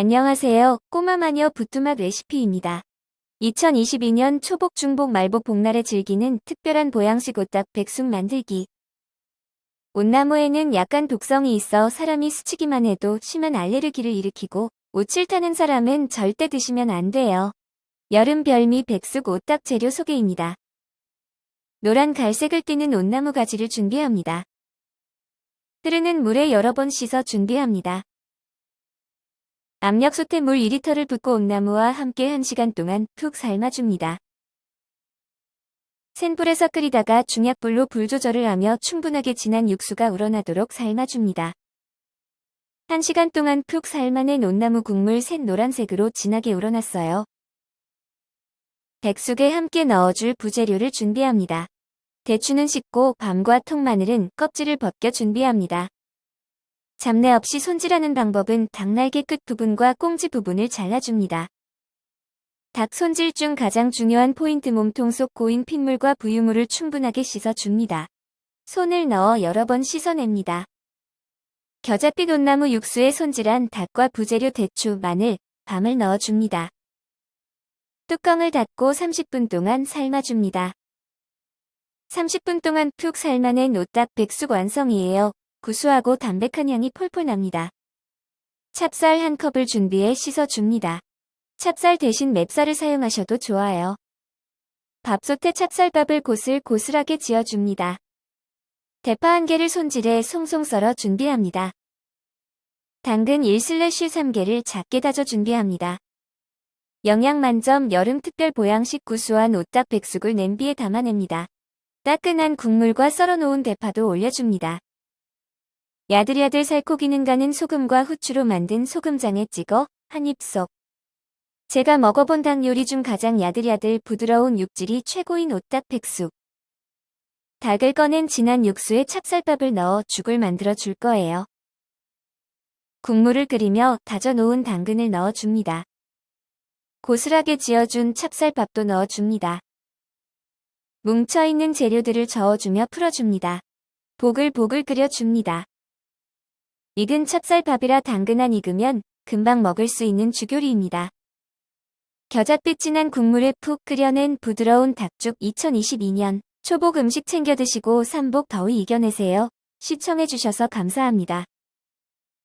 안녕하세요. 꼬마 마녀 부뚜맛 레시피입니다. 2022년 초복, 중복, 말복, 복날에 즐기는 특별한 보양식 오딱 백숙 만들기. 온나무에는 약간 독성이 있어 사람이 스치기만 해도 심한 알레르기를 일으키고 오칠 타는 사람은 절대 드시면 안 돼요. 여름 별미 백숙 오딱 재료 소개입니다. 노란 갈색을 띠는 온나무 가지를 준비합니다. 흐르는 물에 여러 번 씻어 준비합니다. 압력 솥에 물 2리터를 붓고 온나무와 함께 1시간 동안 푹 삶아줍니다. 센 불에서 끓이다가 중약불로 불 조절을 하며 충분하게 진한 육수가 우러나도록 삶아줍니다. 1시간 동안 푹 삶아낸 온나무 국물 샛 노란색으로 진하게 우러났어요. 백숙에 함께 넣어줄 부재료를 준비합니다. 대추는 씻고 밤과 통마늘은 껍질을 벗겨 준비합니다. 잡내 없이 손질하는 방법은 닭날개 끝 부분과 꽁지 부분을 잘라줍니다. 닭 손질 중 가장 중요한 포인트 몸통 속 고인 핏물과 부유물을 충분하게 씻어줍니다. 손을 넣어 여러 번 씻어냅니다. 겨자빛 온나무 육수에 손질한 닭과 부재료 대추, 마늘, 밤을 넣어줍니다. 뚜껑을 닫고 30분 동안 삶아줍니다. 30분 동안 푹 삶아낸 오딱 백숙 완성이에요. 구수하고 담백한 향이 폴폴 납니다. 찹쌀 한 컵을 준비해 씻어줍니다. 찹쌀 대신 맵쌀을 사용하셔도 좋아요. 밥솥에 찹쌀밥을 고슬고슬하게 지어줍니다. 대파 한 개를 손질해 송송 썰어 준비합니다. 당근 1-3개를 작게 다져 준비합니다. 영양 만점 여름 특별 보양식 구수한 오딱 백숙을 냄비에 담아냅니다. 따끈한 국물과 썰어놓은 대파도 올려줍니다. 야들야들 살코기는 가는 소금과 후추로 만든 소금장에 찍어 한 입 쏙. 제가 먹어본 닭 요리 중 가장 야들야들 부드러운 육질이 최고인 오딱 백숙. 닭을 꺼낸 진한 육수에 찹쌀밥을 넣어 죽을 만들어 줄 거예요. 국물을 끓이며 다져 놓은 당근을 넣어 줍니다. 고슬하게 지어준 찹쌀밥도 넣어 줍니다. 뭉쳐있는 재료들을 저어주며 풀어줍니다. 보글보글 끓여줍니다. 익은 찹쌀밥이라 당근 안 익으면 금방 먹을 수 있는 주교리입니다. 겨자빛 진한 국물에 푹 끓여낸 부드러운 닭죽 2022년 초복 음식 챙겨 드시고 삼복 더위 이겨내세요. 시청해주셔서 감사합니다.